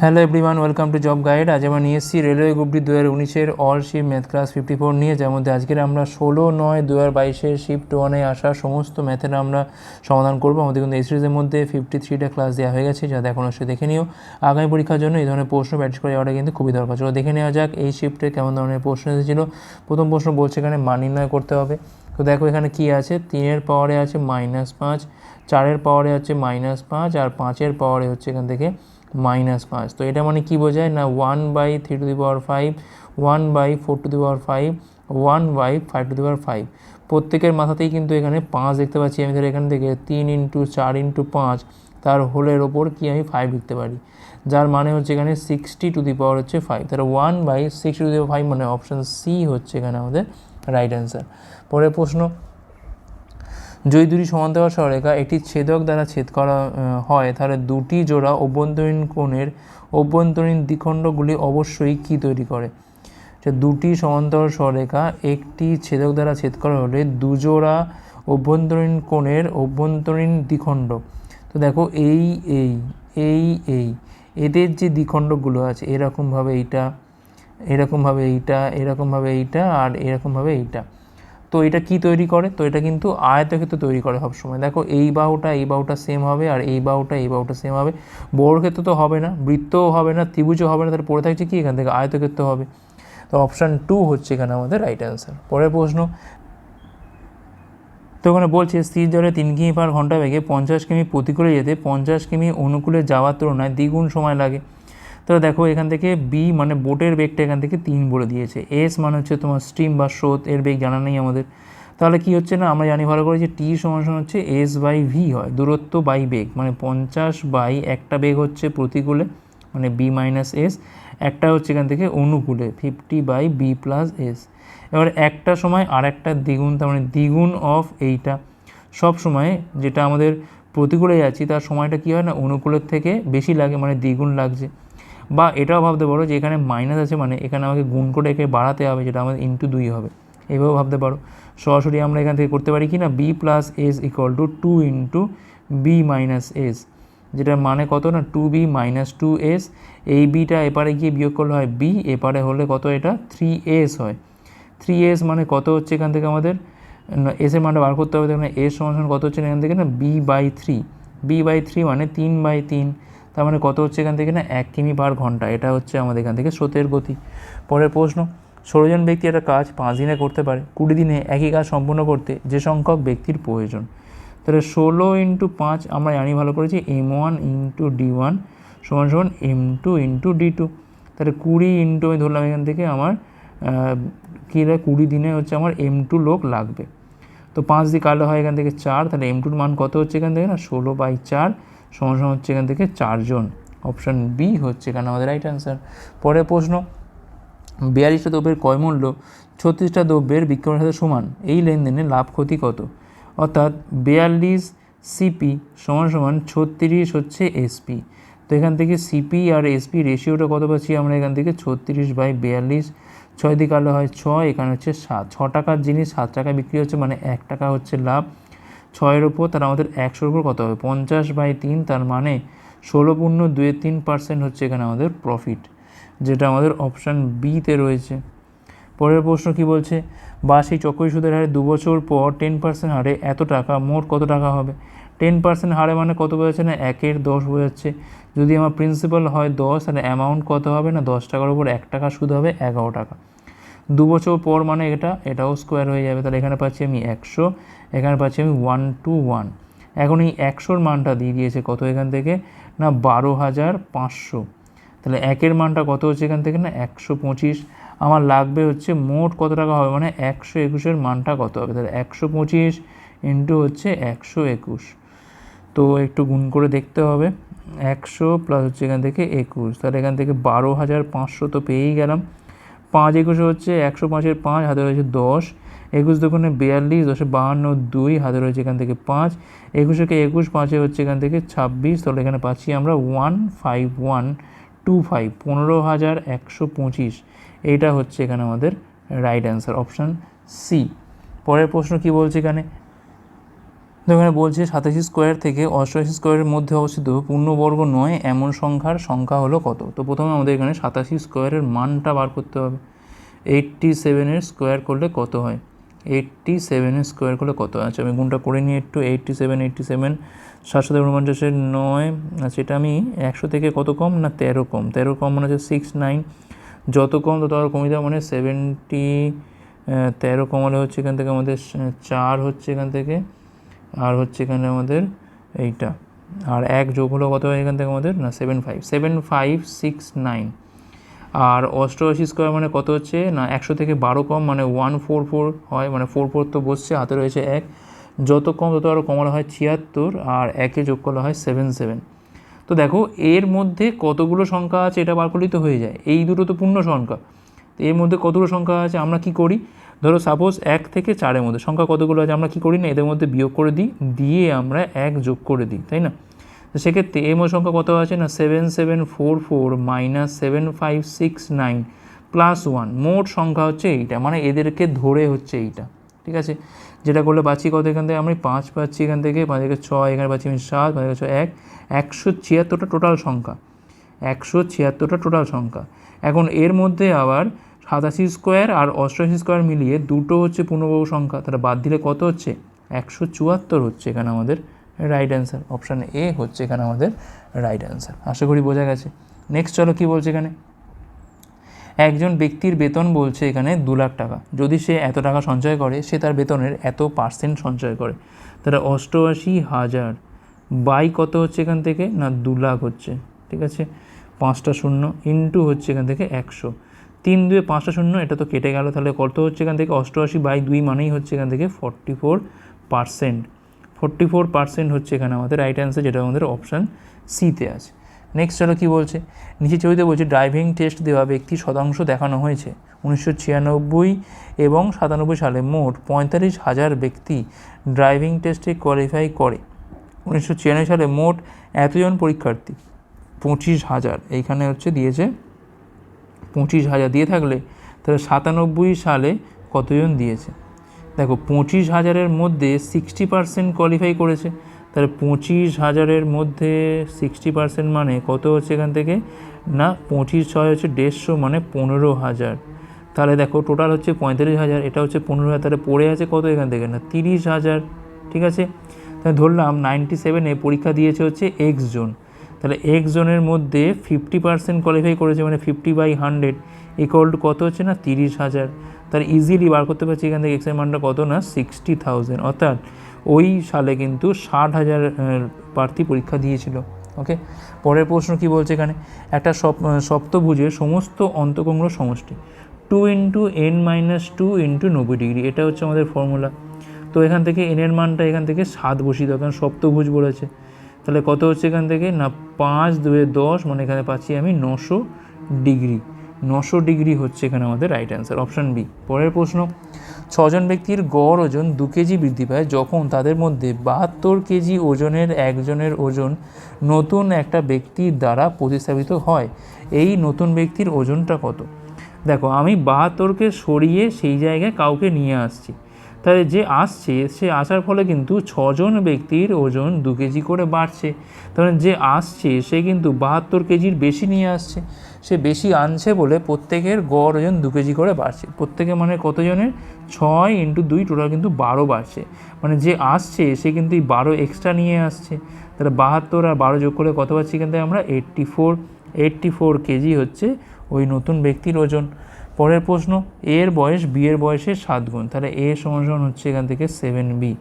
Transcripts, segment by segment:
Hello everyone welcome to job guide আজ আমরা নিয়ে এসেছি রেলওয়ে গ্রুপ ডি দু হাজার উনিশের অল শিপ ম্যাথ ক্লাস ফিফটি ফোর নিয়ে, যার মধ্যে আজকের আমরা ষোলো নয় দু হাজার বাইশের শিফট ওয়ানে আসা সমস্ত ম্যাথের আমরা সমাধান করব। আমাদের কিন্তু এই সিরিজের মধ্যে ফিফটি থ্রিটা ক্লাস দেওয়া হয়ে গেছে, যাতে এখন অবশ্যই দেখে নিও। আগামী পরীক্ষার জন্য এই ধরনের প্রশ্ন প্র্যাকটিস করে যাওয়াটা কিন্তু খুবই দরকার। চলো দেখে নেওয়া যাক এই শিফটে কেমন ধরনের প্রশ্ন এসেছিল। প্রথম প্রশ্ন বলছে এখানে মান নির্ণয় করতে হবে। তো দেখো এখানে কি আছে? তিনের পাওয়ারে আছে মাইনাস পাঁচ, চারের পাওয়ারে আছে মাইনাস পাঁচ, আর পাঁচের পাওয়ারে হচ্ছে এখান থেকে মাইনাস পাঁচ তো এটা মানে কি বোঝায়? না one by three to the power five one by four to the power five one by five to the power five প্রত্যেকের মাথাতেই কিন্তু এখানে পাঁচ দেখতে পাচ্ছি আমি। ধর এখান থেকে তিন ইন্টু চার ইন্টু পাঁচ, তার হোলের ওপর কি আমি ফাইভ লিখতে পারি? যার মানে হচ্ছে এখানে সিক্সটি টু দি পাওয়ার হচ্ছে ফাইভ তাহলে one by sixty to the power five মানে অপশান সি হচ্ছে এখানে আমাদের রাইট অ্যান্সার পরের প্রশ্ন যদি দুটি সমান্তরাল সররেখা একটি ছেদক দ্বারা ছেদ করা হয়, তাহলে দুটি জোড়া অভ্যন্তরীণ কোণের অভ্যন্তরীণ দ্বিখণ্ডগুলি অবশ্যই কী তৈরি করে? দুটি সমান্তরাল সররেখা একটি ছেদক দ্বারা ছেদ করা হলে দুজোড়া অভ্যন্তরীণ কোণের অভ্যন্তরীণ দ্বিখণ্ড। তো দেখো, এই এই এই এই, এদের যে দ্বিখণ্ডগুলো আছে এরকমভাবে এইটা এরকমভাবে এইটা এরকমভাবে এইটা, আর এরকমভাবে এইটা। তো এটা কি তৈরি করে? তো এটা কিন্তু আয়তক্ষেত্র তৈরি করে সবসময়। দেখো এই বাহুটা এই বাহুটা সেম হবে আর এই বাহুটা এই বাহুটা সেম হবে। বর্গক্ষেত্র তো হবে না, বৃত্তও হবে না, ত্রিভুজও হবে না, তাহলে পড়ে থাকছে কি এখান থেকে? আয়তক্ষেত্র হবে। তো অপশান টু হচ্ছে এখানে আমাদের রাইট অ্যান্সার পরের প্রশ্ন। তো ওখানে বলছে, স্থির জলে তিন কিমি পার ঘণ্টা বেগে পঞ্চাশ কিমি প্রতিকূলে যেতে, পঞ্চাশ কিমি অনুকূলে যাওয়ার তুলনায় দ্বিগুণ সময় লাগে। তো দেখো, এখান থেকে বি মানে বোটের বেগটা এখান থেকে তিন বলে দিয়েছে। এস মানে হচ্ছে তোমার স্ট্রিম বা স্রোত, এর বেগ জানা নেই আমাদের। তাহলে কি হচ্ছে না, আমরা জানি ভালো করে যে টি সমান সমান হচ্ছে এস বাই ভি হয়, দূরত্ব বাই বেগ। মানে পঞ্চাশ বাই একটা বেগ হচ্ছে প্রতিকূলে মানে বি মাইনাস এস একটা হচ্ছে এখান থেকে অনুকূলে fifty by B plus S এবার একটা সময় আর একটা দ্বিগুণ, তার মানে দ্বিগুণ অফ এইটা। সব সময় যেটা আমাদের প্রতিকূলে যাচ্ছি, তার সময়টা কী হয় না, অনুকূলের থেকে বেশি লাগে মানে দ্বিগুণ লাগছে। বা এটাও ভাবতে পারো যে এখানে মাইনাস আছে মানে এখানে আমাকে গুণ করে একে বাড়াতে হবে, যেটা আমাদের ইন্টু দুই হবে। এইভাবেও ভাবতে পারো। সরাসরি আমরা এখান থেকে করতে পারি কি না? B plus S equal to two into B minus S যেটার মানে কত না? Two B minus two S এই বিটা এপারে গিয়ে বিয়োগ করলে হয় বি এপারে হলে কত এটা? থ্রি এস হয়। থ্রি এস মানে কত হচ্ছে এখান থেকে আমাদের? এসের মানটা বার করতে হবে মানে এস সমান কত হচ্ছে এখান থেকে না? B by three B by three মানে তিন বাই তিন। তার মানে কত হচ্ছে এখান থেকে না? এক কিমি পার ঘণ্টা। এটা হচ্ছে আমাদের এখান থেকে স্রোতের গতি। পরের প্রশ্ন, ষোলোজন ব্যক্তি একটা কাজ পাঁচ দিনে করতে পারে। কুড়ি দিনে একই কাজ সম্পূর্ণ করতে যে সংখ্যক ব্যক্তির প্রয়োজন। তাহলে ষোলো ইন্টু পাঁচ আমরা জানি ভালো করেছি M one into D one সমান সমান M two into D two তাহলে কুড়ি ইন্টু আমি ধরলাম এখান থেকে আমার কী কুড়ি দিনে হচ্ছে আমার এম টু লোক লাগবে। তো পাঁচ দিয়ে কাটলে হয় এখান থেকে চার, তাহলে এম টুর মান কত হচ্ছে এখান থেকে না? ষোলো বাই চার। সমান হচ্ছে এখান থেকে চারজন। অপশান বি হচ্ছে এখানে আমাদের রাইট অ্যান্সার পরের প্রশ্ন, বিয়াল্লিশটা দ্রব্যের কয় মূল্য ছত্রিশটা দ্রব্যের বিক্রয়ের সাথে সমান, এই লেনদেনে লাভ ক্ষতি কত? অর্থাৎ বিয়াল্লিশ সিপি সমান সমান ছত্রিশ হচ্ছে এসপি তো এখান থেকে সিপি আর এসপি রেশিওটা কত পাচ্ছি আমরা এখান থেকে? ছত্রিশ বাই বিয়াল্লিশ, ছয় দিকে আলো হয় ছয়, এখানে হচ্ছে সাত। ছ টাকার জিনিস সাত টাকা বিক্রি হচ্ছে মানে এক টাকা হচ্ছে লাভ। ছয়ের ওপর তার আমাদের একশোর উপর কত হবে? পঞ্চাশ বাই তিন, তার মানে ষোলো পূর্ণ দুয়ে তিন পার্সেন্ট হচ্ছে এখানে আমাদের প্রফিট যেটা আমাদের অপশান বিতে রয়েছে। পরের প্রশ্ন কি বলছে? বা সেই চক্রী সুদের হারে দু বছর পর টেন পার্সেন্ট হারে এত টাকা, মোট কত টাকা হবে? টেন পার্সেন্ট হারে মানে কত বোঝাচ্ছে না? একের দশ বোঝাচ্ছে। যদি আমার প্রিন্সিপাল হয় দশ, তাহলে অ্যামাউন্ট কত হবে না? দশ টাকার উপর এক টাকা সুদ হবে, এগারো টাকা। দু বছর পর মানে এটা, এটাও স্কোয়ার হয়ে যাবে। তাহলে এখানে পাচ্ছি আমি একশো, এখানে পাচ্ছি আমি ওয়ান টু ওয়ান এখন এই একশোর মানটা দিয়ে দিয়েছে কত এখান থেকে? না, বারো হাজার পাঁচশো। তাহলে একের মানটা কত হচ্ছে এখান থেকে? না, একশো পঁচিশ। আমার লাগবে হচ্ছে মোট কত টাকা হবে? মানে একশো একুশের মানটা কত হবে? তাহলে একশো পঁচিশ ইন্টু হচ্ছে একশো একুশ। তো একটু গুণ করে দেখতে হবে। একশো প্লাস হচ্ছে এখান থেকে একুশ। তাহলে এখান থেকে বারো হাজার পাঁচশো তো পেয়েই গেলাম। পাঁচ একুশে হচ্ছে একশো পাঁচের পাঁচ, হাতে রয়েছে দশ। একুশ দোকানে বিয়াল্লিশ, দশে বাহান্ন, দুই, হাতে রয়েছে এখান থেকে পাঁচ। একুশেকে একুশ, পাঁচে হচ্ছে এখান থেকে ছাব্বিশ। তাহলে এখানে পাচ্ছি আমরা one five one two five, পনেরো হাজার একশো পঁচিশ। এইটা হচ্ছে এখানে আমাদের রাইট অ্যান্সার অপশান সি পরের প্রশ্ন কি বলছে এখানে? তো এখানে বলছে সাতাশি স্কোয়ার থেকে অষ্টআশি স্কোয়ারের মধ্যে অবস্থিত পূর্ণবর্গ নয়, এমন সংখ্যার সংখ্যা হলো কত? তো প্রথমে আমাদের এখানে সাতাশি স্কোয়ারের মানটা বার করতে হবে। এইট্টি সেভেনের স্কোয়ার করলে কত হয়? এইট্টি সেভেনের স্কোয়ার করলে কত আচ্ছা আমি গুণটা করে নিই একটু এইট্টি সেভেন এইট্টি সেভেন সাতশো উনপঞ্চাশের নয় আচ্ছা এটা আমি একশো থেকে কত কম না তেরো কম? তেরো কম মানে হচ্ছে সিক্স নাইন যত কম তত আরও কমিয়ে দেওয়া মানে সেভেন্টি তেরো কমালে হচ্ছে এখান থেকে আমাদের চার হচ্ছে এখান থেকে। আর হচ্ছে এখানে আমাদের এইটা। আর এক যোগ হলো কত হয় এখান থেকে আমাদের? না seven five seven five six nine আর অষ্টআশি স্কোয়ার মানে কত হচ্ছে? না, একশো থেকে বারো কম মানে ওয়ান ফোর ফোর হয় মানে ফোর ফোর তো বসছে, হাতে রয়েছে এক। যত কম, তত আরও কমানো হয় ছিয়াত্তর, আর একে যোগ করা হয় সেভেন সেভেন তো দেখো, এর মধ্যে কতগুলো সংখ্যা আছে? এটা বার করলেই তো হয়ে যায়। এই দুটো তো পূর্ণ সংখ্যা। এর মধ্যে কতগুলো সংখ্যা আছে? আমরা কি করি? ধরো সাপোজ এক থেকে চারের মধ্যে, সংখ্যা কতগুলো আছে? আমরা কি করি না? এদের মধ্যে বিয়োগ করে দিই, দিয়ে আমরা এক যোগ করে দিই, তাই না? তো সেক্ষেত্রে মধ্যে সংখ্যা কত আছে না? Seven seven four four minus seven five six nine plus one মোট সংখ্যা হচ্ছে এইটা মানে এদেরকে ধরে হচ্ছে এইটা, ঠিক আছে? যেটা করলে পাচ্ছি কত এখান থেকে? আমি পাঁচ পাচ্ছি এখান থেকে, পাঁচ থেকে ছয়, এখানে পাচ্ছি আমি সাত, পাঁচ থেকে ছয়, এক, একশো ছিয়াত্তরটা টোটাল সংখ্যা, একশো ছিয়াত্তরটা টোটাল সংখ্যা। এখন এর মধ্যে আবার সাতাশি স্কোয়ার আর অষ্টআশি স্কোয়ার মিলিয়ে দুটো হচ্ছে পূর্ণবর্গ সংখ্যা তারা বাদ দিলে কত হচ্ছে? একশো চুয়াত্তর হচ্ছে এখানে আমাদের রাইট অ্যান্সার অপশান এ হচ্ছে এখানে আমাদের রাইট অ্যান্সার আশা করি বোঝা গেছে। নেক্সট চলো কী বলছে এখানে? একজন ব্যক্তির বেতন বলছে এখানে দু লাখ টাকা। যদি সে এত টাকা সঞ্চয় করে, সে তার বেতনের এত পার্সেন্ট সঞ্চয় করে। তাহলে অষ্টআশি হাজার বাই কত হচ্ছে এখান থেকে? না দু লাখ হচ্ছে। ঠিক আছে? পাঁচটা শূন্য ইন্টু হচ্ছে এখান থেকে একশো। তিন দুয়ে পাঁচটা শূন্য, এটা তো কেটে গেল। তাহলে কত হচ্ছে এখান থেকে? অষ্টআশি বাই দুই মানেই হচ্ছে এখান থেকে forty four percent forty four percent হচ্ছে এখানে আমাদের রাইট অ্যান্সার যেটা আমাদের অপশান সিতে আছে। নেক্সট চলো কী বলছে? নিচে ছবিতে বলছে ড্রাইভিং টেস্ট দেওয়া ব্যক্তি শতাংশ দেখানো হয়েছে। উনিশশো ছিয়ানব্বই এবং সাতানব্বই সালে মোট পঁয়তাল্লিশ হাজার ব্যক্তি ড্রাইভিং টেস্টে কোয়ালিফাই করে। উনিশশো ছিয়ানব্বই সালে মোট এতজন পরীক্ষার্থী? পঁচিশ হাজার। এইখানে হচ্ছে দিয়েছে পঁচিশ হাজার দিয়ে থাকলে তাহলে সাতানব্বই সালে কতজন দিয়েছে? দেখো, পঁচিশ হাজারের মধ্যে সিক্সটি পার্সেন্ট কোয়ালিফাই করেছে। তাহলে পঁচিশ হাজারের মধ্যে সিক্সটি পার্সেন্ট মানে কত হচ্ছে এখান থেকে? না, পঁচিশ ছয় হচ্ছে দেড়শো মানে পনেরো হাজার। তাহলে দেখো টোটাল হচ্ছে পঁয়তাল্লিশ হাজার, এটা হচ্ছে পনেরো হাজার, তাহলে পড়ে আছে কত এখান থেকে? না, তিরিশ হাজার, ঠিক আছে? তাহলে ধরলাম নাইনটি সেভেনে পরীক্ষা দিয়েছে হচ্ছে এক্স জোন। তাহলে এক্স জোনের মধ্যে ফিফটি পার্সেন্ট কোয়ালিফাই করেছে মানে fifty by hundred equal to কত হচ্ছে না? তিরিশ হাজার। তাহলে ইজিলি বার করতে পারছি এখান থেকে এক্সের মানটা কত না? সিক্সটি থাউজেন্ড অর্থাৎ ওই সালে কিন্তু ষাট হাজার প্রার্থী পরীক্ষা দিয়েছিল। ওকে? পরের প্রশ্ন কি বলছে এখানে? একটা সপ সপ্তভুজের সমস্ত অন্তকঙ্গ সমষ্টি। Two into N minus two into নব্বই ডিগ্রি। এটা হচ্ছে আমাদের ফর্মুলা তো এখান থেকে এনের মানটা এখান থেকে সাত বসিয়ে দেওয়া কারণ সপ্তভুজ বলেছে। তাহলে কত হচ্ছে এখান থেকে? না, পাঁচ দুয়ে দশ মানে এখানে পাচ্ছি আমি নশো ডিগ্রি। নশো ডিগ্রি হচ্ছে এখানে আমাদের রাইট অ্যান্সার অপশান বি পরের প্রশ্ন, ছজন ব্যক্তির গড় ওজন দু কেজি বৃদ্ধি পায় যখন তাদের মধ্যে বাহাত্তর কেজি ওজনের একজনের ওজন নতুন একটা ব্যক্তির দ্বারা প্রতিস্থাপিত হয়। এই নতুন ব্যক্তির ওজনটা কত? দেখো, আমি বাহাত্তরকে সরিয়ে সেই জায়গায় কাউকে নিয়ে আসছি। তাহলে যে আসছে, সে আসার ফলে কিন্তু ছজন ব্যক্তির ওজন দু কেজি করে বাড়ছে। তাহলে যে আসছে, সে কিন্তু বাহাত্তর কেজির বেশি নিয়ে আসছে। সে বেশি আনছে বলে প্রত্যেকের গড় ওজন দু কেজি করে বাড়ছে। প্রত্যেকে মানে কতজনের? ছয় ইন্টু দুই টোটাল কিন্তু বারো বাড়ছে। মানে যে আসছে, সে কিন্তু এই বারো এক্সট্রা নিয়ে আসছে। তাহলে বাহাত্তর আর বারো যোগ করে কত পাচ্ছি কিন্তু আমরা? Eighty four. Eighty four KG হচ্ছে ওই নতুন ব্যক্তির ওজন। পরের প্রশ্ন, এর বয়স বি এর বয়সের সাত গুণ। তাহলে এ সমান সমান হচ্ছে এখান থেকে সেভেন বি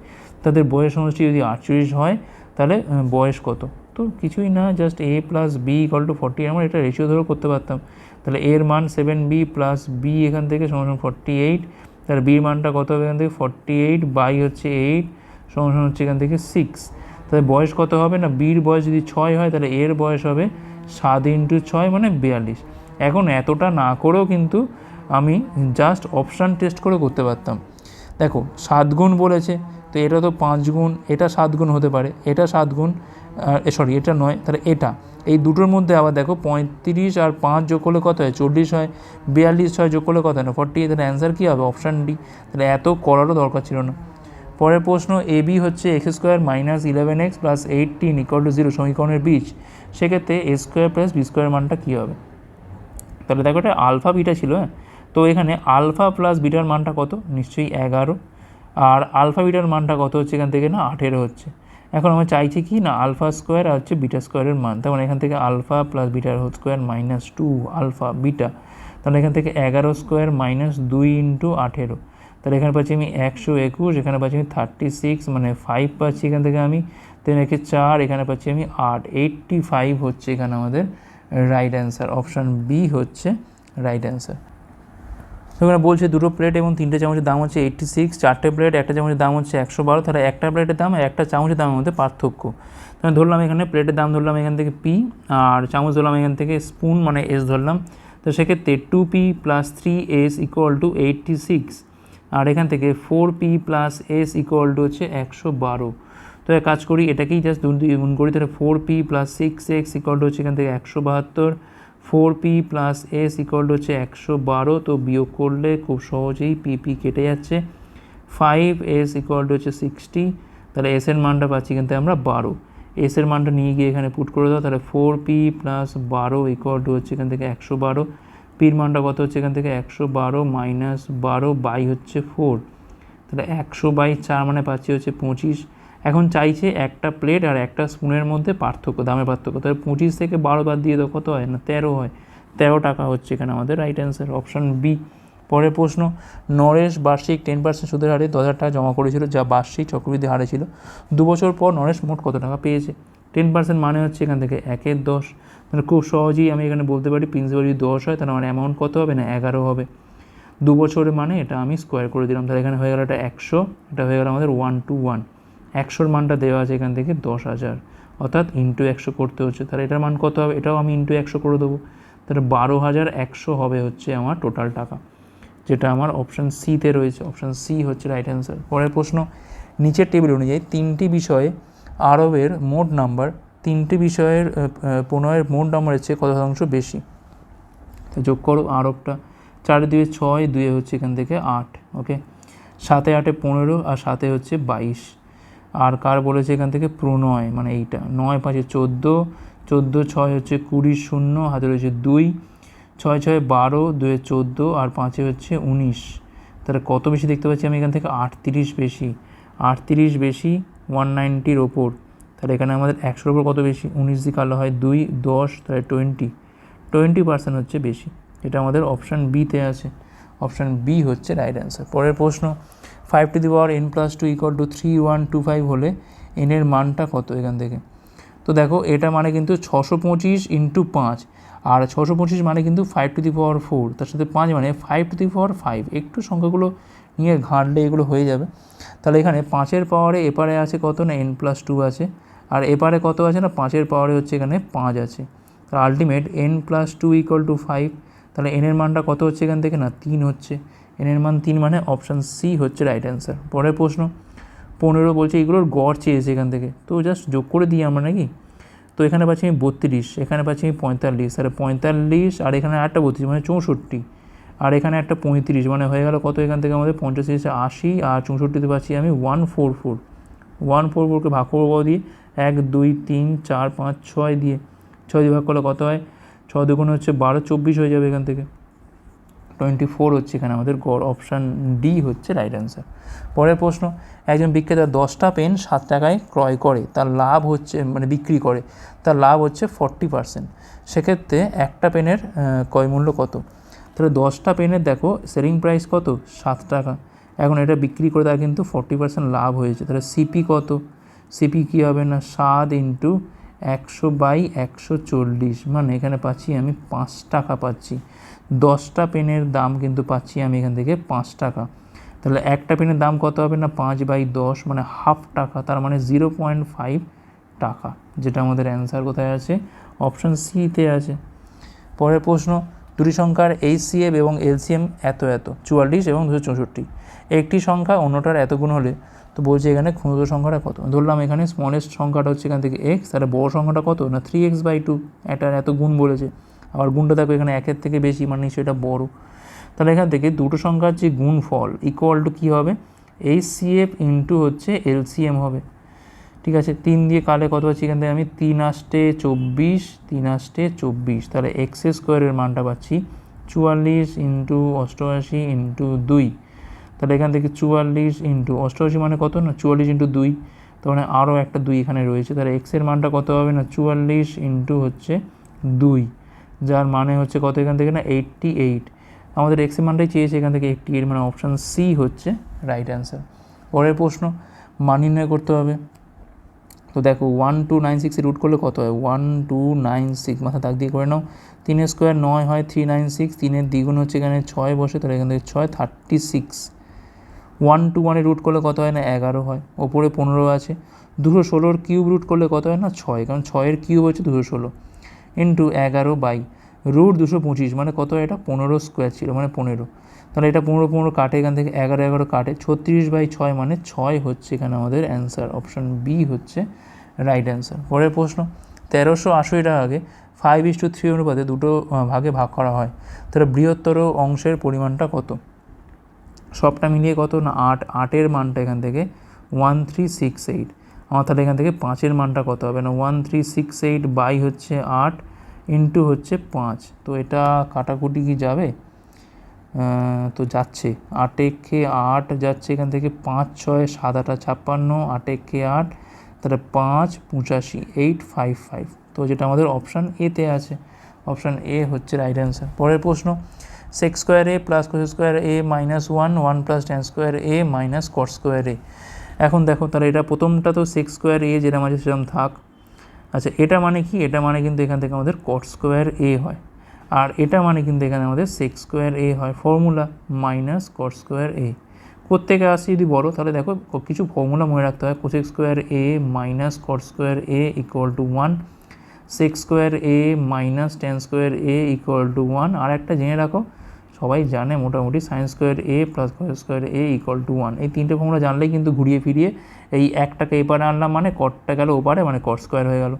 তাদের বয়স সমষ্টি যদি আটচল্লিশ হয়, তাহলে বয়স কত? তো কিছুই না just A plus B equal to forty আমরা এটা রেশিও ধরে করতে পারতাম। তাহলে এর মান সেভেন বি প্লাস বি এখান থেকে সমান সমান ফর্টি এইট তাহলে বির মানটা কত হবে এখান থেকে? ফর্টি এইট বাই হচ্ছে এইট সমান সমান হচ্ছে এখান থেকে সিক্স তাহলে বয়স কত হবে না? বির বয়স যদি ছয় হয়, তাহলে এর বয়স হবে সাত ইন্টু ছয় মানে বিয়াল্লিশ। এখন এতটা না করেও কিন্তু আমি জাস্ট অপশান টেস্ট করে করতে পারতাম। দেখো, সাত গুণ বলেছে, তো এটা তো পাঁচ গুণ, এটা সাত গুণ হতে পারে, এটা সাত গুণ সরি এটা নয়, তাহলে এটা। এই দুটোর মধ্যে আবার দেখো, পঁয়ত্রিশ আর পাঁচ যোগ করলে কত হয়? চল্লিশ হয়, বিয়াল্লিশ ছয় যোগ করলে কত হয়? না ফর্টি তাহলে অ্যান্সার কী হবে? অপশান ডি তাহলে এত করারও দরকার ছিল না। পরের প্রশ্ন এ বি হচ্ছে X square minus eleven X plus eighteen equal to zero সমীকরণের বীজ। সেক্ষেত্রে A square plus B square মানটা কী হবে? তাহলে দেখো এটা আলফা বিটা ছিল হ্যাঁ? তো এখানে আলফা প্লাস বিটার মানটা কত? নিশ্চয়ই এগারো। আর আলফা বিটার মানটা কত হচ্ছে এখান থেকে? না, আঠেরো হচ্ছে। এখন আমরা চাইছি কি? না, আলফা স্কোয়ার আর হচ্ছে বিটা স্কোয়ারের মান। তার মানে এখান থেকে alpha plus bitter whole square minus two alpha beta. তাহলে এখান থেকে এগারো স্কোয়ার মাইনাস দুই ইন্টু আঠেরো। তাহলে এখানে পাচ্ছি আমি একশো একুশ, এখানে পাচ্ছি আমি থার্টি সিক্স মানে ফাইভ পাচ্ছি এখান থেকে আমি। তেন একে চার, এখানে পাচ্ছি আমি আট। এইটটি ফাইভ হচ্ছে এখানে আমাদের রাইট অ্যান্সার অপশান বি হচ্ছে রাইট অ্যান্সার এখানে বলছে দুটো প্লেট এবং তিনটে চামচের দাম হচ্ছে এইটটি সিক্স চারটে প্লেট একটা চামচের দাম হচ্ছে একশো বারো, তাহলে একটা প্লেটের দাম আর একটা চামচের দামের মধ্যে পার্থক্য। তো ধরলাম এখানে প্লেটের দাম ধরলাম এখান থেকে পি আর চামচ ধরলাম এখান থেকে স্পুন মানে এস ধরলাম। তো সেক্ষেত্রে two P plus three S equal to eighty six আর এখান থেকে four P plus S equal to হচ্ছে একশো বারো। তো এক কাজ করি, এটাকেই জাস্ট দু গুণ করি, তাহলে four P plus six X equal to হচ্ছে এখান থেকে একশো বাহাত্তর। Four P plus S equal to হচ্ছে একশো বারো, তো বিয়োগ করলে খুব সহজেই পি পি কেটে যাচ্ছে। ফাইভ এস ইকুয়াল টু হচ্ছে সিক্সটি, তাহলে এস এর মানটা পাচ্ছি কিন্তু আমরা বারো। এস এর মানটা নিয়ে গিয়ে এখানে পুট করে দাও, তাহলে ফোর পি প্লাস বারো ইকুয়াল টু হচ্ছে এখান থেকে একশো বারো। পির মানটা কত হচ্ছে এখান থেকে একশো বারো মাইনাস বারো বাই হচ্ছে ফোর। তাহলে একশো বাই চার মানে পাচ্ছি হচ্ছে পঁচিশ। এখন চাইছে একটা প্লেট আর একটা স্পুনের মধ্যে পার্থক্য দামের পার্থক্য। তাহলে পঁচিশ থেকে বারো বাদ দিয়ে তো কত হয় না? তেরো হয়। তেরো টাকা হচ্ছে এখানে আমাদের রাইট অ্যান্সার অপশান বি পরের প্রশ্ন, নরেশ বার্ষিক টেন পার্সেন্ট সুদের হারে দশ হাজার টাকা জমা করেছিল, যা বার্ষিক চক্রবৃদ্ধি হারে ছিল। দু বছর পর নরেশ মোট কত টাকা পেয়েছে? টেন পার্সেন্ট মানে হচ্ছে এখান থেকে একের দশ। মানে খুব সহজেই আমি এখানে বলতে পারি প্রিন্সিপাল যদি দশ হয়, তাহলে আমার অ্যামাউন্ট কত হবে না? এগারো হবে। দু বছরের মানে এটা আমি স্কোয়ার করে দিলাম। তাহলে এখানে হয়ে গেল এটা একশো, এটা হয়ে গেল আমাদের ওয়ান টু ওয়ান একশোর মানটা দেওয়া আছে এখান থেকে দশ হাজার। অর্থাৎ ইন্টু একশো করতে হচ্ছে। তাহলে এটার মান কত হবে? এটাও আমি ইন্টু একশো করে দেবো। তাহলে বারো হাজার একশো হবে হচ্ছে আমার টোটাল টাকা, যেটা আমার অপশান সিতে রয়েছে। অপশান সি হচ্ছে রাইট অ্যান্সার পরের প্রশ্ন, নিচের টেবিল অনুযায়ী তিনটি বিষয়ে আরবের মোট নাম্বার তিনটি বিষয়ের পনেরোয়ের মোট নাম্বারের চেয়ে কত শতাংশ বেশি যোগ করো আরবটা। চার দুয়ে ছয়, দুয়ে হচ্ছে এখান থেকে আট ওকে সাতে আটে পনেরো আর সাতে হচ্ছে বাইশ। আর কার বলেছে এখান থেকে? প্রণয়। মানে এইটা। নয়, পাঁচে চোদ্দ। চোদ্দ, ছয় হচ্ছে কুড়ি, শূন্য। হাতে রয়েছে দুই। ছয় ছয়, বারো। দুয়ে চোদ্দ। আর পাঁচে হচ্ছে উনিশ। তাহলে কত বেশি দেখতে পাচ্ছি আমি এখান থেকে? আটত্রিশ বেশি। আটত্রিশ বেশি ওয়ান নাইনটির ওপর। তাহলে এখানে আমাদের একশোর ওপর কত বেশি? উনিশ দিয়ে কালো হয় দুই, দশ, তাহলে টোয়েন্টি। টোয়েন্টি পার্সেন্ট হচ্ছে বেশি। এটা আমাদের অপশান বিতে আছে। অপশান বি হচ্ছে রাইট অ্যান্সার। পরের প্রশ্ন five to the power N plus two equal to three one two five হলে এনের মানটা কত এখান থেকে? তো দেখো, এটা মানে কিন্তু ছশো পঁচিশ ইন্টু পাঁচ, আর ছশো পঁচিশ মানে কিন্তু five to the power four তার সাথে পাঁচ মানে five to the power five একটু সংখ্যাগুলো নিয়ে ঘাঁটলে এগুলো হয়ে যাবে। তাহলে এখানে পাঁচের পাওয়ারে এপারে আছে কত না এন প্লাস টু আছে, আর এপারে কত আছে না পাঁচের পাওয়ারে হচ্ছে এখানে পাঁচ আছে। তাহলে ultimate N plus two equal to five তাহলে এনের মানটা কত হচ্ছে এখান থেকে না তিন হচ্ছে। এনের মান তিন মানে অপশান সি হচ্ছে রাইট অ্যান্সার পরের প্রশ্ন, পনেরো বলছে এগুলোর গড় চেয়েছে এখান থেকে। তো জাস্ট যোগ করে দিই আমরা নাকি? তো এখানে পাচ্ছি আমি বত্রিশ, এখানে পাচ্ছি আমি পঁয়তাল্লিশ। তাহলে পঁয়তাল্লিশ আর এখানে একটা বত্রিশ মানে চৌষট্টি। আর এখানে একটা পঁয়ত্রিশ মানে হয়ে গেল কত এখান থেকে আমাদের? পঞ্চাশ তিরিশে আশি আর চৌষট্টিতে পাচ্ছি আমি one four four one four ফোরকে ভাগ করব দিয়ে? এক, দুই, তিন, চার, পাঁচ, ছয় দিয়ে। ছয় দিয়ে ভাগ করলে কত হয়? ছয় দুগুণ হচ্ছে বারো, চব্বিশ হয়ে যাবে এখান থেকে। টোয়েন্টি ফোর হচ্ছে এখানে আমাদের গড় অপশান ডি হচ্ছে রাইট অ্যান্সার পরের প্রশ্ন, একজন বিক্রেতা দশটা পেন সাত টাকায় ক্রয় করে, তার লাভ হচ্ছে মানে বিক্রি করে, তার লাভ হচ্ছে ফর্টি পার্সেন্ট। সেক্ষেত্রে একটা পেনের ক্রয় মূল্য কত? তাহলে দশটা পেনের দেখো সেলিং প্রাইস কত? সাত টাকা। এখন এটা বিক্রি করে তার কিন্তু ফর্টি পার্সেন্ট লাভ হয়েছে। তাহলে সিপি কত? সিপি কী হবে না? সাত ইন্টু একশো বাই একশো চল্লিশ। মানে এখানে পাচ্ছি আমি পাঁচ টাকা পাচ্ছি। দশটা পেনের দাম কিন্তু পাচ্ছি আমি এখান থেকে পাঁচ টাকা। তাহলে একটা পেনের দাম কত হবে না পাঁচ বাই দশ মানে হাফ টাকা, তার মানে জিরো পয়েন্ট ফাইভ টাকা, যেটা আমাদের অ্যান্সার কোথায় আছে? অপশান সিতে আছে। পরের প্রশ্ন, দুটি সংখ্যার এইচসিএফ এবং এলসিএম এত এত, চুয়াল্লিশ এবং দুশো চৌষট্টি, একটি সংখ্যা অন্যটার এত গুণ হলে, তো বলছে এখানে ক্ষুদ্র সংখ্যাটা কত? ধরলাম এখানে স্মলেস্ট সংখ্যাটা হচ্ছে এখান থেকে এক্স তাহলে বড় সংখ্যাটা কত? না থ্রি এক্স বাই টু এটার এত গুণ বলেছে। আবার গুণটা দেখো এখানে একের থেকে বেশি মানে নিশ্চয়ই এটা বড়। তাহলে এখান থেকে দুটো সংখ্যার যে গুণ ফল ইকুয়াল টু কী হবে? এইচ সি এফ ইন্টু হচ্ছে এলসিএম হবে। ঠিক আছে, তিন দিয়ে কালে কত পাচ্ছি এখান থেকে আমি? তিন আষ্টে চব্বিশ, তিন আষ্টে চব্বিশ। তাহলে এক্স স্কোয়ারের মানটা পাচ্ছি চুয়াল্লিশ ইন্টু অষ্টআশি ইন্টু দুই। তাহলে এখান থেকে চুয়াল্লিশ ইন্টু অষ্টআশি মানে কত না? চুয়াল্লিশ ইন্টু দুই। তো মানে আরও একটা দুই এখানে রয়েছে। তাহলে এক্সের মানটা কত হবে না? চুয়াল্লিশ ইন্টু হচ্ছে দুই। যার মানে হচ্ছে কত এখান থেকে না? এইট্টি এইট আমাদের এক্সের মানটাই চেয়েছে এখান থেকে এইট্টি এইট মানে অপশান সি হচ্ছে রাইট অ্যান্সার পরের প্রশ্ন, মান নির্ণয় করতে হবে। তো দেখো ওয়ান টু নাইন সিক্সে রুট করলে কত হয়? ওয়ান টু নাইন সিক্স মাথা দাগ দিয়ে করে নাও। তিনের স্কোয়ার নয় হয় থ্রি নাইন সিক্স তিনের দ্বিগুণ হচ্ছে এখানে ছয় বসে, তাহলে এখান থেকে ছয় থার্টি সিক্স ওয়ান টু ওয়ানে রুট করলে কত হয় না? এগারো হয়। ওপরে পনেরো আছে। দুশো ষোলোর কিউব রুট করলে কত হয় না? ছয়, কারণ ছয়ের কিউব হচ্ছে দুশো ষোলো। ইন্টু এগারো বাই রুট দুশো পঁচিশ মানে কত এটা? পনেরো স্কোয়ার ছিল মানে পনেরো। তাহলে এটা পনেরো পনেরো কাটে, এখান থেকে এগারো এগারো কাটে। ছত্রিশ বাই ছয় মানে ছয় হচ্ছে এখানে আমাদের অ্যান্সার অপশান বি হচ্ছে রাইট অ্যান্সার পরের প্রশ্ন, তেরোশো আশি টাকাকে ফাইভ ইস টু থ্রি অনুপাতে দুটো ভাগে ভাগ করা হয়। তাহলে বৃহত্তর অংশের পরিমাণটা কত? সবটা মিলিয়ে কত? না, আট, আটের মানটা এখান থেকে ওয়ান থ্রি সিক্স এইট তাহলে এখান থেকে পাঁচের মানটা কত হবে? না one three six eight by হচ্ছে আট ইন্টু হচ্ছে পাঁচ। তো এটা কাটাকুটি কি যাবে? তো যাচ্ছে। আটেকে আট যাচ্ছে এখান থেকে পাঁচ, ছয়, সাত, আটা ছাপ্পান্ন আটেকে আট, তাহলে পাঁচ, পঁচাশি এইট ফাইভ ফাইভ তো যেটা আমাদের অপশান এতে আছে। অপশান এ হচ্ছে রাইট অ্যান্সার পরের প্রশ্ন sec square A plus cos square A minus one one plus tan square A minus cot square A এখন দেখো, তাহলে এটা প্রথমটা তো সিক্স স্কোয়ার এ যেরকম আছে সেরকম থাক। আচ্ছা এটা মানে কি? এটা মানে কিন্তু এখান থেকে আমাদের কট স্কোয়ার এ হয়। আর এটা মানে কিন্তু এখানে আমাদের সিক্স স্কোয়ার এ হয়। Formula minus cot square A প্রত্যেকে আসছে যদি বড় তাহলে দেখো কিছু ফর্মুলা মনে রাখতে হয়। Cosec square A minus cot square A equal to one sec square A minus tan square A equal to one আর একটা জেনে রাখো সবাই জানে মোটামুটি sin square A plus cos square A equal to one এই তিনটে ফর্মুলা জানলেই কিন্তু ঘুরিয়ে ফিরিয়ে এই একটাকে এপারে আনলাম মানে কটটা গেল ওপারে মানে কট স্কোয়ার হয়ে গেল।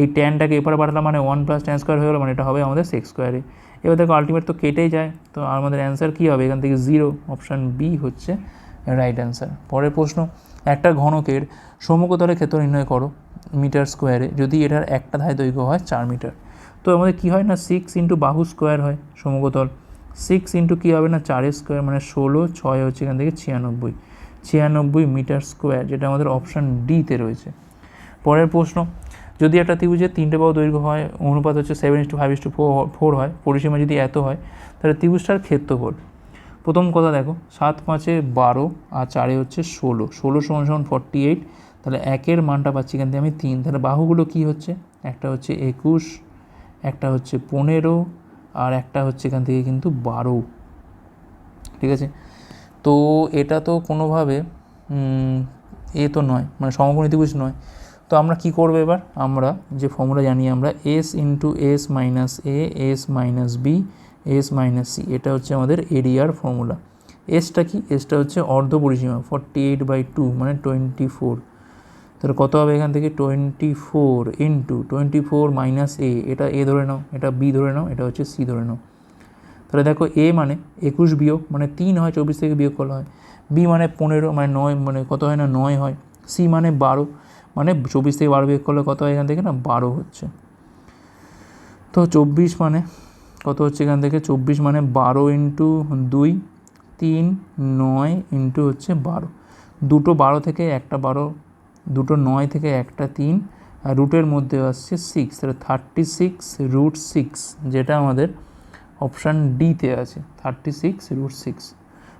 এই টেনটাকে এপারে পাঠালাম মানে ওয়ান প্লাস টেন স্কোয়ার হয়ে গেলো মানে এটা হবে আমাদের সেক্স স্কোয়ারে এবার দেখো আলটিমেট তো কেটেই যায়, তো আমাদের অ্যান্সার কী হবে? এখান থেকে জিরো অপশান বি হচ্ছে রাইট অ্যান্সার পরের প্রশ্ন, একটা ঘনকের সমকতলের ক্ষেত্র নির্ণয় করো মিটার স্কোয়ারে যদি এটার একটা ধায় দৈর্ঘ্য হয় চার মিটার। তো আমাদের কী হয় না সিক্স ইন্টু বাহু স্কোয়ার হয় সমকতল। সিক্স ইন্টু কী হবে না চারের স্কোয়ার মানে ষোলো, ছয় হচ্ছে এখান থেকে ছিয়ানব্বই। ছিয়ানব্বই মিটার স্কোয়ার যেটা আমাদের অপশান ডিতে রয়েছে। পরের প্রশ্ন, যদি একটা ত্রিভুজের তিনটে বাহু দৈর্ঘ্য হয়, অনুপাত হচ্ছে seven is to five is to four হয়, পরিসীমা যদি এত হয়, তাহলে ত্রিভুজটার ক্ষেত্রফল। প্রথম কথা দেখো, সাত পাঁচে বারো আর চারে হচ্ছে ষোলো। ষোলো সমান সমান ফর্টি এইট তাহলে একের মানটা পাচ্ছি এখান থেকে আমি তিন। তাহলে বাহুগুলো কি হচ্ছে? একটা হচ্ছে একুশ, একটা হচ্ছে পনেরো আর একটা হচ্ছে এখান থেকে কিন্তু বারো। ঠিক আছে? তো এটা তো কোনোভাবে এ তো নয় মানে সমকোণী ত্রিভুজ নয়। তো আমরা কি করব এবার? আমরা যে ফর্মুলা জানি আমরা S into S minus A S minus B S minus C এটা হচ্ছে আমাদের এরিয়ার ফর্মুলা এসটা কি? এসটা হচ্ছে অর্ধ পরিসীমা ফর্টি এইট বাই টু মানে টোয়েন্টি ফোর তাহলে কত হবে এখান থেকে? Twenty four into twenty four minus A, এটা এ ধরে নাও, এটা বি ধরে নাও, এটা হচ্ছে সি ধরে নাও। তাহলে দেখো এ মানে একুশ বিয়োগ মানে তিন হয় চব্বিশ থেকে বিয়োগ করা হয়। বি মানে পনেরো মানে নয় মানে কত হয় না? নয় হয়। সি মানে বারো মানে চব্বিশ থেকে বারো বিয়োগ করলে কত হয় এখান থেকে না? বারো হচ্ছে। তো চব্বিশ মানে কত হচ্ছে এখান থেকে? চব্বিশ মানে বারো ইন্টু দুই, তিন, নয় ইন্টু হচ্ছে বারো। দুটো বারো থেকে একটা বারো দুটো নয় থেকে একটা তিন, আর রুটের মধ্যে আসছে সিক্স তাহলে থার্টি সিক্স রুট সিক্স যেটা আমাদের অপশান ডিতে আছে থার্টি সিক্স রুট সিক্স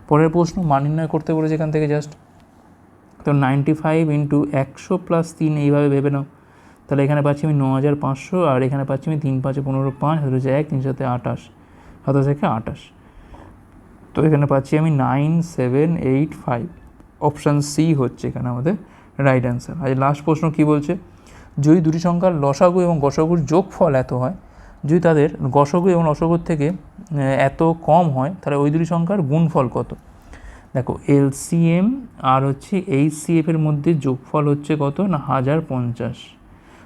পরের প্রশ্ন, মান নির্ণয় করতে বলেছে এখান থেকে জাস্ট তো নাইনটি ফাইভ ইন্টু একশো প্লাস তিন, এইভাবে ভেবে নাও। তাহলে এখানে পাচ্ছি আমি ন হাজার পাঁচশো, আর এখানে পাচ্ছি আমি তিন, পাঁচে পনেরো, পাঁচ হাতে হচ্ছে এক, তিন, সাথে আঠাশ, সাতাশ থেকে আঠাশ। তো এখানে পাচ্ছি আমি nine seven eight five option C হচ্ছে এখানে আমাদের রাইট অ্যান্সার। আজ লাস্ট প্রশ্ন কী বলছে? যদি দুটি সংখ্যার লসাগু এবং গসাগুর যোগফল এত হয়, যদি তাদের গসাগু এবং লসাগুর থেকে এত কম হয়, তাহলে ওই দুটি সংখ্যার গুণফল কত? দেখো এলসিএম আর হচ্ছে এইচসিএফ এর মধ্যে যোগফল হচ্ছে কত? না, হাজার পঞ্চাশ।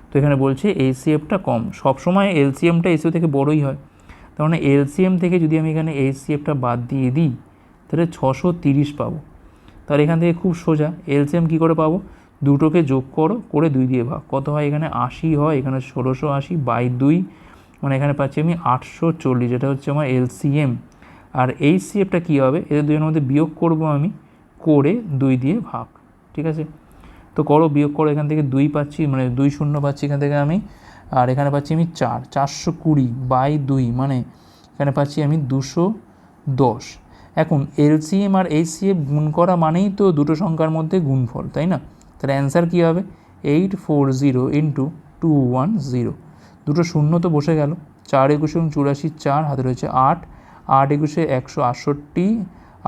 তো এখানে বলছে এইচসিএফটা কম। সবসময় এলসিএমটা এসিও থেকে বড়ই হয়। তার মানে এলসিএম থেকে যদি আমি এখানে এইচসিএফটা বাদ দিয়ে দিই, তাহলে ছশো তিরিশ পাবো। তাহলে এখান থেকে খুব সোজা এলসিএম কী করে পাবো? দুটোকে যোগ করো, করে দুই দিয়ে ভাগ। কত হয় এখানে? আশি হয়, এখানে ষোলোশো আশি বাই দুই। মানে এখানে পাচ্ছি আমি আটশো চল্লিশ, এটা হচ্ছে আমার এলসিএম। আর এই সিএফটা কী হবে? এদের দুজনের মধ্যে বিয়োগ করব আমি, করে দুই দিয়ে ভাগ। ঠিক আছে? তো করো, বিয়োগ করো, এখান থেকে দুই পাচ্ছি মানে দুই শূন্য পাচ্ছি এখান থেকে আমি। আর এখানে পাচ্ছি আমি চার, চারশো কুড়ি বাই দুই মানে এখানে পাচ্ছি আমি দুশো দশ। এখন এলসিএম আর এইচসিএফ গুণ করা মানেই তো দুটো সংখ্যার মধ্যে গুণফল, তাই না? তাহলে অ্যান্সার কী হবে? Eight four zero into two one zero দুটো শূন্য তো বসে গেল। চার একুশে এবং চুরাশি চার, হাতে রয়েছে আট। আট একুশে একশো আটষট্টি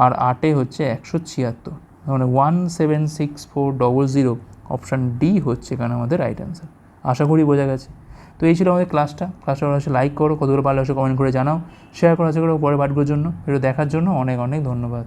আর আটে হচ্ছে একশো ছিয়াত্তর। মানে one seven six four double zero option D হচ্ছে এখানে আমাদের রাইট অ্যান্সার আশা করি বোঝা গেছে। তো এই ছিল আমাদের ক্লাসটা ক্লাসটা অবশ্যই লাইক করো, কতগুলো ভালো কমেন্ট করে জানাও। শেয়ার করা আছে করো পরে পাঠগুলোর জন্য। এটা দেখার জন্য অনেক অনেক ধন্যবাদ।